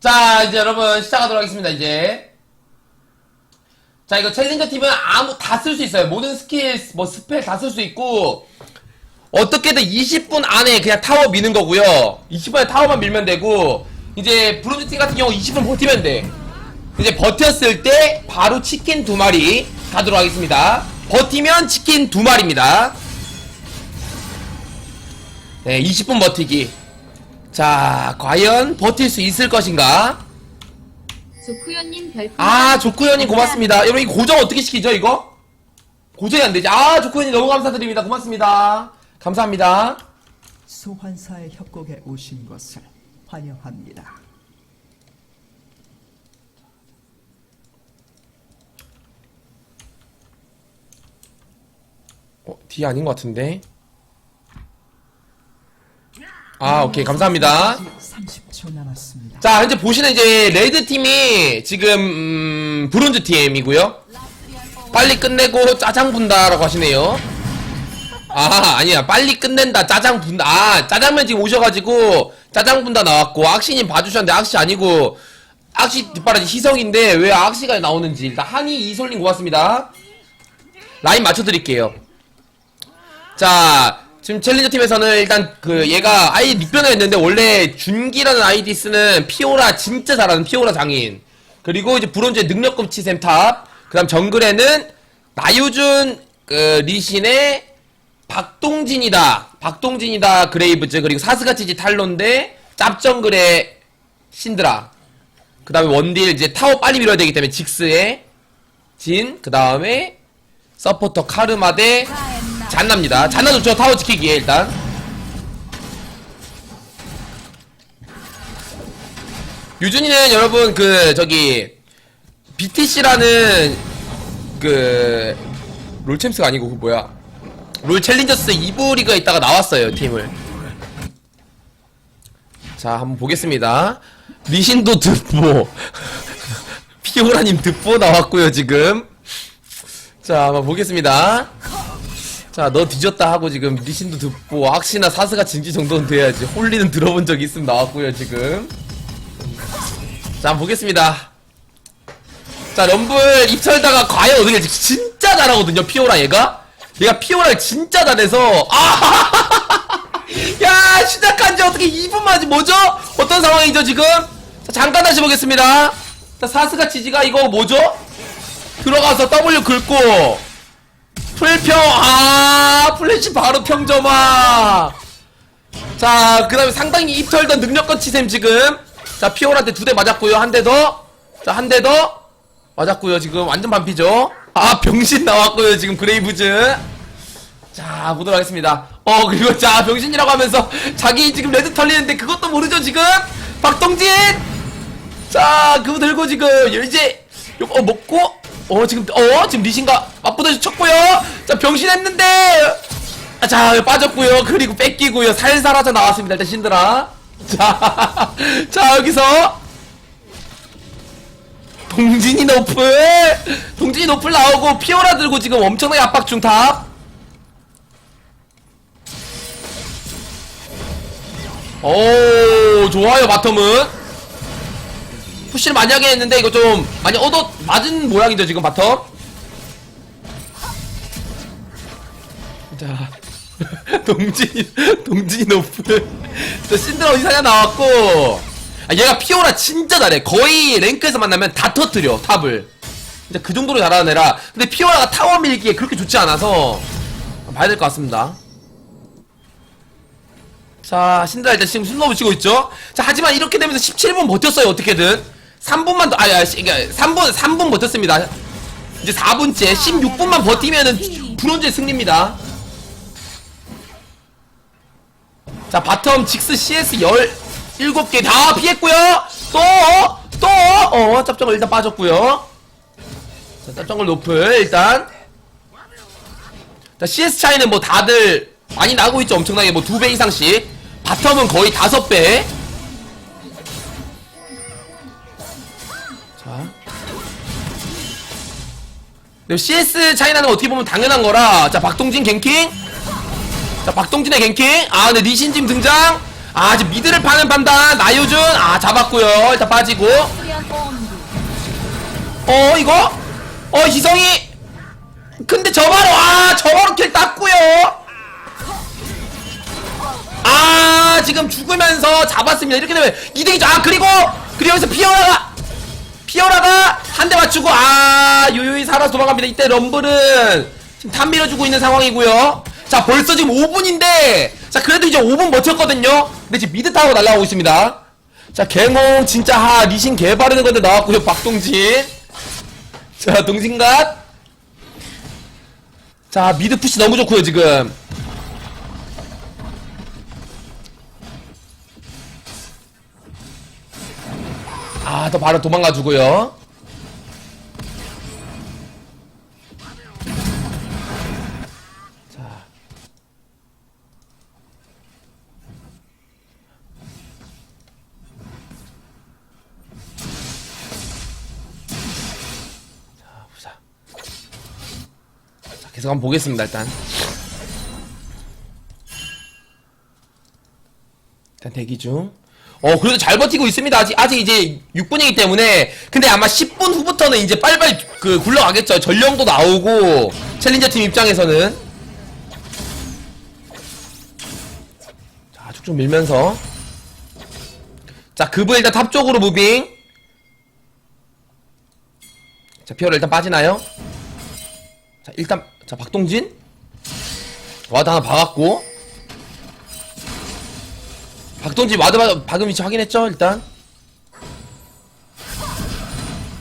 자, 이제 여러분 시작하도록 하겠습니다, 이제. 자, 이거 챌린저 팀은 아무, 다 쓸 수 있어요. 모든 스킬, 뭐 스펠 다 쓸 수 있고, 어떻게든 20분 안에 그냥 타워 미는 거고요. 20분에 타워만 밀면 되고, 이제 브론즈 팀 같은 경우 20분 버티면 돼. 이제 버텼을 때 바로 치킨 두 마리 가도록 하겠습니다. 버티면 치킨 두 마리입니다. 네, 20분 버티기. 자, 과연 버틸 수 있을 것인가? 조쿠요님 별풍 아, 조쿠현님 고맙습니다. 여러분, 이 고정 어떻게 시키죠, 이거? 고정이 안 되지. 아, 조쿠현님 너무 감사드립니다. 고맙습니다. 감사합니다. 소환사의 협곡에 오신 것을 환영합니다. 어, D 아닌 것 같은데. 아, 오케이. 감사합니다. 30초 남았습니다. 자, 현재 보시는 이제 레드 팀이 지금 음, 브론즈 팀이고요. 빨리 끝내고 짜장 분다라고 하시네요. 아, 아니야. 빨리 끝낸다. 짜장 분다. 아, 짜장면 지금 오셔가지고 짜장 분다 나왔고 악시님 봐주셨는데 악시 아니고 악시 뒷바라지 희성인데 왜 악시가 나오는지 일단 한이 이솔님 고맙습니다. 라인 맞춰드릴게요. 자, 지금 챌린저 팀에서는 일단 그 얘가 아이 닉변을 했는데 원래 준기라는 아이디 쓰는 피오라 진짜 잘하는 피오라 장인. 그리고 이제 브론즈의 능력금 치셈 탑. 그다음 정글에는 나유준 그 리신의 박동진이다. 박동진이다 그레이브즈 그리고 사스가치지 탈론데 짭정글의 신드라. 그 다음에 원딜 이제 타워 빨리 밀어야 되기 때문에 직스의 진. 그 다음에 서포터 카르마 대 잔나입니다. 잔나 좋죠. 타워 지키기에 일단. 유준이는 여러분 그 저기 BTC라는 그 롤챔스가 아니고 그 뭐야 롤 챌린저스 2부 리그에 있다가 나왔어요 팀을. 자 한번 보겠습니다. 리신도 듣보 피오라님 듣보 나왔고요 지금. 자 한번 보겠습니다. 자, 너 뒤졌다 하고 지금 리신도 듣고 악시나 사스가 진지 정도는 돼야지. 홀리는 들어본 적 있으면 나왔고요, 지금. 자, 한번 보겠습니다. 자, 럼블 입철다가 과연 어떻게 될지 진짜 잘하거든요, 피오라 얘가. 얘가 피오라를 진짜 잘해서 아! 야, 시작한 지 어떻게 2분 만에 뭐죠? 어떤 상황이죠, 지금? 자, 잠깐 다시 보겠습니다. 자, 사스가 치지가 이거 뭐죠? 들어가서 W 긁고 풀평 아 플래시 바로 평점화 자 그 다음에 상당히 입털던 능력껏 치셈 지금. 자 피오라한테 두 대 맞았고요. 한 대 더. 자 한 대 더. 맞았고요 지금. 완전 반피죠? 아 병신 나왔고요 지금. 그레이브즈. 자 보도록 하겠습니다. 어 그리고 자 병신이라고 하면서 자기 지금 레드 털리는데 그것도 모르죠 지금? 박동진! 자 그거 들고 지금 이제 요거 먹고 어 지금 어 지금 리신가 맞부딪 쳤고요. 자 병신했는데. 아, 자 빠졌고요. 그리고 뺏기고요. 살살 하자 나왔습니다 일단 신드라. 자, 자 여기서. 동진이 노플. 동진이 노플 나오고 피오라 들고 지금 엄청나게 압박 중탑. 오 좋아요 바텀은 푸시를 많이 하게 했는데 이거 좀 많이 얻어 맞은 모양이죠 지금 바텀. 자 동진이 동진이 높은 저 신드라 어디서냐 나왔고. 아, 얘가 피오라 진짜 잘해. 거의 랭크에서 만나면 다 터뜨려 탑을. 진짜 그 정도로 잘하는 애라. 근데 피오라가 타워 밀기에 그렇게 좋지 않아서 봐야 될 것 같습니다. 자, 신드라 일단 지금 숨 넘치고 있죠? 자, 하지만 이렇게 되면서 17분 버텼어요, 어떻게든. 3분만 더, 아, 야, 씨, 그러니까 3분, 3분 버텼습니다. 이제 4분째, 16분만 버티면은 브론즈의 승리입니다. 자, 바텀 직스 CS 17개 다 피했고요 또, 또, 어, 짭정글 일단 빠졌고요 자, 짭정글 높을, 일단. 자, CS 차이는 뭐 다들 많이 나고 있죠. 엄청나게 뭐 두 배 이상씩. 바텀은 거의 다섯 배. CS 차이 나는 거 어떻게 보면 당연한 거라. 자, 박동진 갱킹. 자, 박동진의 갱킹. 아, 근데 리신 지금 등장. 아 지금 미드를 파는 판단. 나유준. 아 잡았고요. 일단 빠지고. 어 이거? 어 희성이. 근데 저 바로 아 저 바로 킬 땄고요. 아 지금 죽으면서 잡았습니다. 이렇게 되면 2등이죠. 아 그리고 그리고 여기서 피어라가 피어라가 한 대 맞추고 아 요요히 살아서 도망갑니다. 이때 럼블은 지금 탑 밀어주고 있는 상황이고요. 자 벌써 지금 5분인데 자 그래도 이제 5분 버텼거든요. 근데 지금 미드 타고 날라오고 있습니다. 자 갱홍 진짜 하 리신 개 바르는 건데 나왔고요 박동진. 자 동진갓. 자 미드 푸시 너무 좋고요 지금 아 또 바로 도망가주고요 자 보자. 자, 계속 한번 보겠습니다, 일단. 일단 대기 중. 어, 그래도 잘 버티고 있습니다. 아직, 아직 이제 6분이기 때문에. 근데 아마 10분 후부터는 이제 빨리빨리 그 굴러가겠죠. 전령도 나오고, 챌린저 팀 입장에서는. 자, 쭉쭉 밀면서. 자, 급을 일단 탑 쪽으로 무빙. 자, 피어를 일단 빠지나요? 자, 일단, 자, 박동진. 와드 하나 박았고. 박동진 와드 박- 박은 위치 확인했죠, 일단.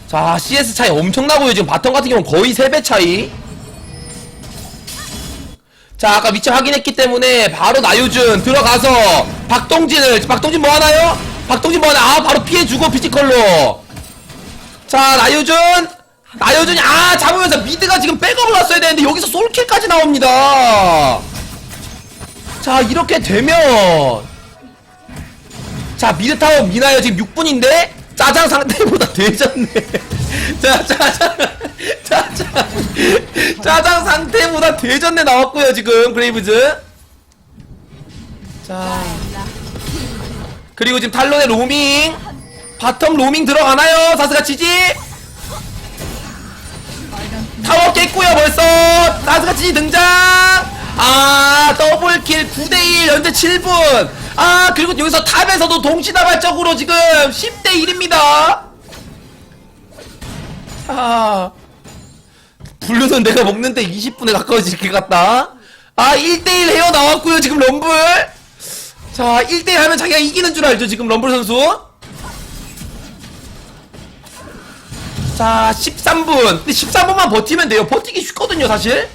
자, CS 차이 엄청나고요. 지금 바텀 같은 경우는 거의 3배 차이. 자, 아까 위치 확인했기 때문에 바로 나유준 들어가서 박동진을, 박동진 뭐 하나요? 박동진 뭐 하나? 아, 바로 피해주고 피지컬로. 자, 나유준. 나유준이, 아, 잡으면서 미드가 지금 백업을 왔어야 되는데 여기서 솔킬까지 나옵니다. 자, 이렇게 되면. 자, 미드타워 미나요 지금 6분인데? 짜장 상태보다 되졌네. 자, 짜장. 짜장. 짜장 상태보다 되졌네 나왔고요 지금, 브레이브즈. 자. 그리고 지금 탈론의 로밍. 바텀 로밍 들어가나요? 사스가 치지? 타워 깼고요 벌써 사스가 치지 등장 아 더블킬 9대1 현재 7분 아 그리고 여기서 탑에서도 동시다발적으로 지금 10대 1입니다. 아. 블루는 내가 먹는데 20분에 가까워질 것 같다. 아 1대1 헤어 나왔고요 지금 럼블. 자 1대1 하면 자기가 이기는 줄 알죠 지금 럼블 선수? 자 13분. 근데 13분만 버티면 돼요. 버티기 쉽거든요 사실.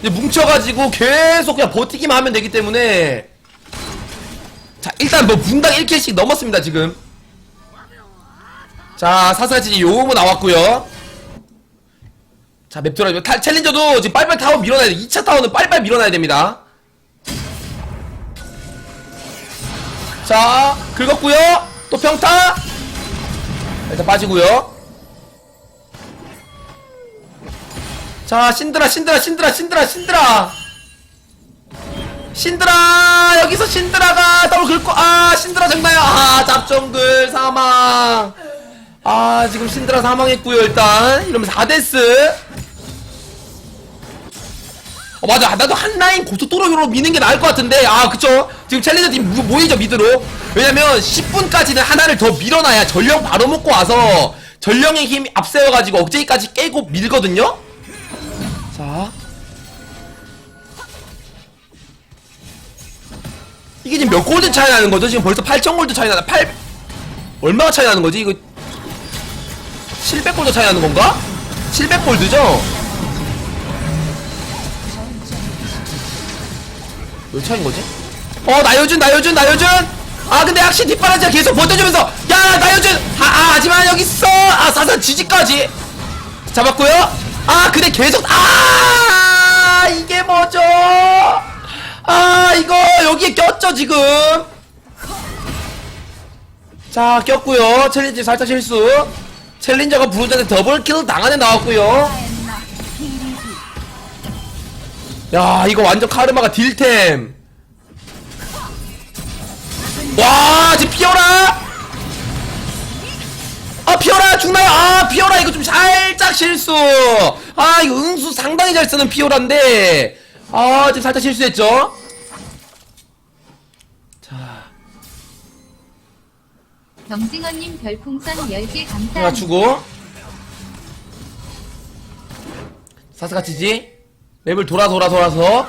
이제 뭉쳐가지고 계속 그냥 버티기만 하면 되기 때문에 자 일단 뭐 분당 1킬씩 넘었습니다 지금. 자 사사지 요거 나왔고요. 자 맵 돌아 탈 챌린저도 지금 빨리빨리 타워 밀어놔야 돼. 2차 타워는 빨리빨리 밀어놔야 됩니다. 자 긁었고요. 또 평타. 일단 빠지고요. 자 신드라 신드라 신드라 신드라 신드라 신드라! 여기서 신드라가 더블 긁고 아 신드라 정나요 아 잡정글 사망. 아 지금 신드라 사망했고요 일단. 이러면서 하데스. 어 맞아. 나도 한 라인 고속도로로 미는 게 나을 것 같은데. 아 그쵸? 지금 챌린저 팀 모- 모이죠 미드로. 왜냐면 10분까지는 하나를 더 밀어놔야 전령 바로 먹고 와서 전령의 힘 앞세워가지고 억제기까지 깨고 밀거든요? 자 이게 지금 몇 골드 차이 나는 거죠? 지금 벌써 8천 골드 차이 나나 8 얼마가 차이 나는 거지? 이거 700 골드 차이 나는 건가? 700 골드죠? 몇 차인 거지? 어 나효준 나효준 나효준 아 근데 확실히 뒷바라지가 계속 버텨주면서 야 나효준 아, 아 하지만 여기 있어 아 사선 지지까지 잡았고요 아 근데 계속 아 이게 뭐죠 아 이거 여기에 꼈죠 지금? 자 꼈고요. 챌린지 살짝 실수. 챌린저가 브루저한테 더블킬 당하네 나왔고요. 야 이거 완전 카르마가 딜템. 와 지금 피오라! 아 피오라! 죽나요? 아 피오라! 이거 좀 살짝 실수. 아 이거 응수 상당히 잘 쓰는 피오라인데 아 지금 살짝 실수했죠? 자. 경징어님 별풍선 10개 감사합니다. 맞추고? 사스가치지? 맵을 돌아 돌아 돌아서.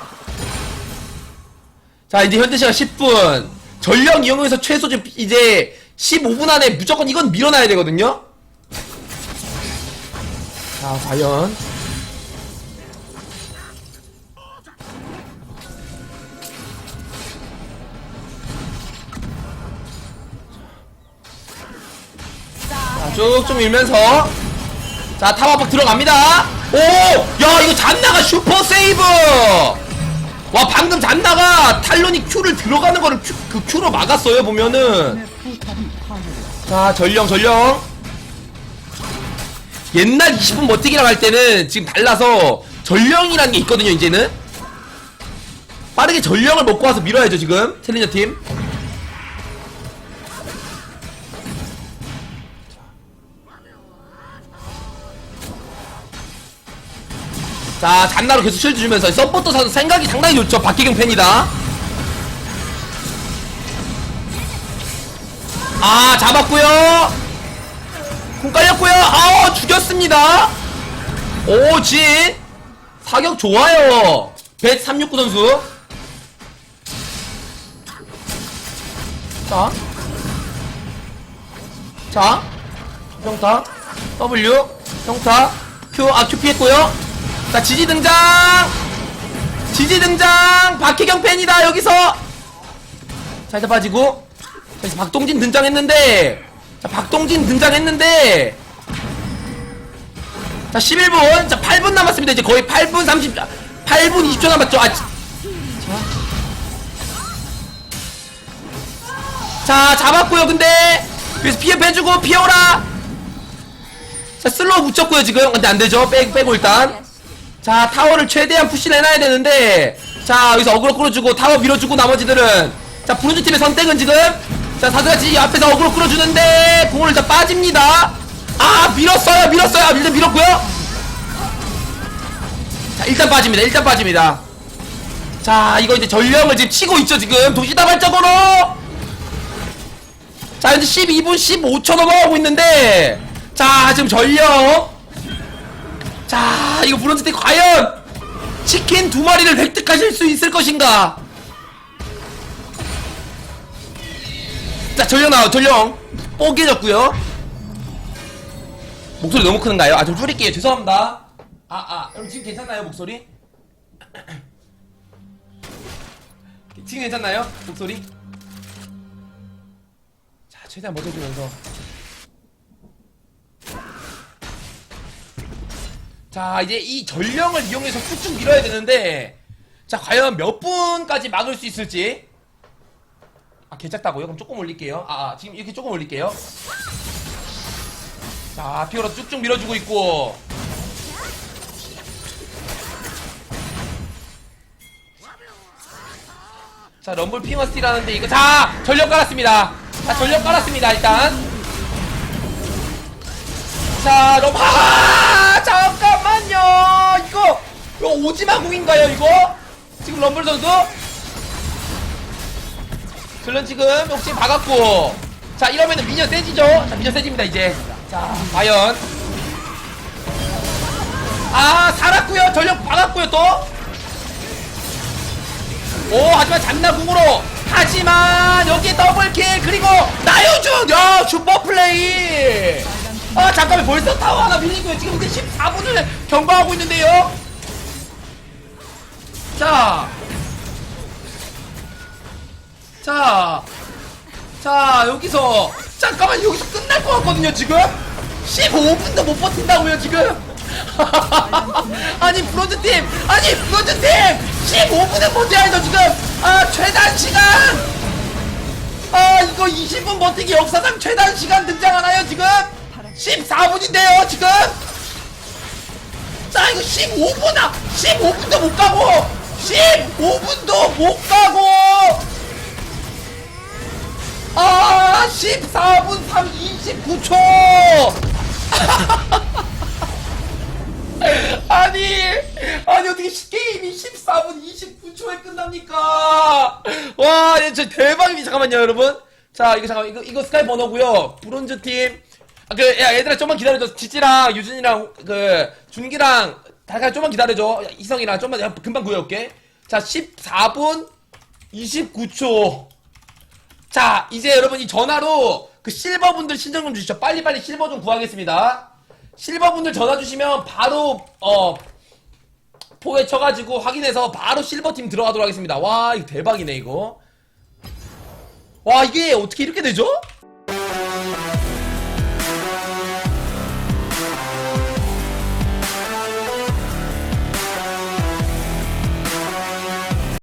자 이제 현재 시간 10분. 전령 이용해서 최소 좀 이제 15분 안에 무조건 이건 밀어놔야 되거든요? 자 과연 쭉쭉 밀면서. 자 탑압박 들어갑니다. 오 야 이거 잔나가 슈퍼 세이브! 와 방금 잔나가 탈론이 큐를 들어가는 거를 큐, 그 큐로 막았어요 보면은. 자 전령 전령. 옛날 20분 버티기랑 할 때는 지금 달라서 전령이라는 게 있거든요 이제는. 빠르게 전령을 먹고 와서 밀어야죠 지금. 챌린저 팀 자, 잔나로 계속 실드 주면서 서포터 선수 생각이 상당히 좋죠. 박기경 팬이다. 아, 잡았고요. 공 깔렸고요. 아, 죽였습니다. 오, 진. 사격 좋아요. 벳369 선수. 자. 자. 평타. W. 평타. Q. 아, Q 피했고요. 자, 지지 등장! 지지 등장! 박혜경 팬이다, 여기서! 자, 일단 빠지고. 자, 이제 박동진 등장했는데. 자, 박동진 등장했는데. 자, 11분. 자, 8분 남았습니다. 이제 거의 8분 30, 8분 20초 남았죠. 아, 자. 자, 잡았고요 근데. 여기서 피해 빼주고, 피어라! 자, 슬로우 붙였고요 지금. 근데 안 되죠. 빼, 빼고 일단. 자 타워를 최대한 푸시를 해놔야 되는데 자 여기서 어그로 끌어주고 타워 밀어주고 나머지들은 자 브론즈 팀의 선택은 지금 자 사드라치 앞에서 어그로 끌어주는데 공을 일단 빠집니다. 아 밀었어요 밀었어요. 일단 밀었고요. 자 일단 빠집니다 일단 빠집니다. 자 이거 이제 전령을 지금 치고 있죠 지금. 도시다발적으로. 자 현재 12분 15초 넘어가고 있는데 자 지금 전령 자, 이거 브론즈 때 과연 치킨 두 마리를 획득하실 수 있을 것인가? 자, 전령 나와, 전령. 뽀개졌고요 목소리 너무 큰가요? 아, 좀 줄일게요. 죄송합니다. 아, 아, 여러분 지금 괜찮나요, 목소리? 지금 괜찮나요? 목소리? 자, 최대한 맞춰주면서. 자 이제 이 전령을 이용해서 쭉쭉 밀어야 되는데 자 과연 몇 분까지 막을 수 있을지. 아 괜찮다고요? 그럼 조금 올릴게요. 아, 아 지금 이렇게 조금 올릴게요. 자 피오라 쭉쭉 밀어주고 있고. 자 럼블 하는데 이거 자 전력 깔았습니다. 자 전력 깔았습니다 일단. 자, 럼, 아, 잠깐만요. 이거, 이거 오지마 공인가요, 이거? 지금 럼블 선수? 슬런 지금 혹시 박았고. 자, 이러면은 미녀 세지죠? 자, 미녀 세집니다, 이제. 자, 과연. 아, 살았고요 전력 박았고요 또. 오, 하지만 잔나궁으로. 하지만, 여기에 더블킬, 그리고, 나유준! 야, 슈퍼플레이! 아 잠깐만 벌써 타워 하나 밀리고요 지금 이제 14분을 경과하고 있는데요 자 자, 자, 여기서, 잠깐만, 여기서 끝날 것 같거든요, 지금? 15분도 못 버틴다고요, 지금? 아니, 브론즈팀! 아니, 브론즈팀! 15분을 버텨야죠, 지금! 아, 최단 시간! 아, 이거 20분 버티기 역사상 최단 시간 등장하나요, 지금? 14분인데요, 지금? 자, 이거 15분, 아, 15분도 못 가고! 15분도 못 가고! 14분 3 29초! 아니, 아니, 어떻게 시- 게임이 14분 29초에 끝납니까? 와, 진짜 대박이니, 잠깐만요, 여러분. 자, 이거 잠깐만, 이거, 이거 스카이 번호고요 브론즈 팀. 아, 그, 야, 얘들아, 좀만 기다려줘. 지찌랑, 유진이랑, 그, 준기랑, 다가 좀만 기다려줘. 야, 희성이랑 좀만, 야, 금방 구해올게. 자, 14분 29초. 자, 이제 여러분 이 전화로 그 실버분들 신청 좀 주시죠. 빨리빨리 실버 좀 구하겠습니다. 실버분들 전화 주시면 바로, 어, 포에 쳐가지고 확인해서 바로 실버팀 들어가도록 하겠습니다. 와, 이거 대박이네, 이거. 와, 이게 어떻게 이렇게 되죠?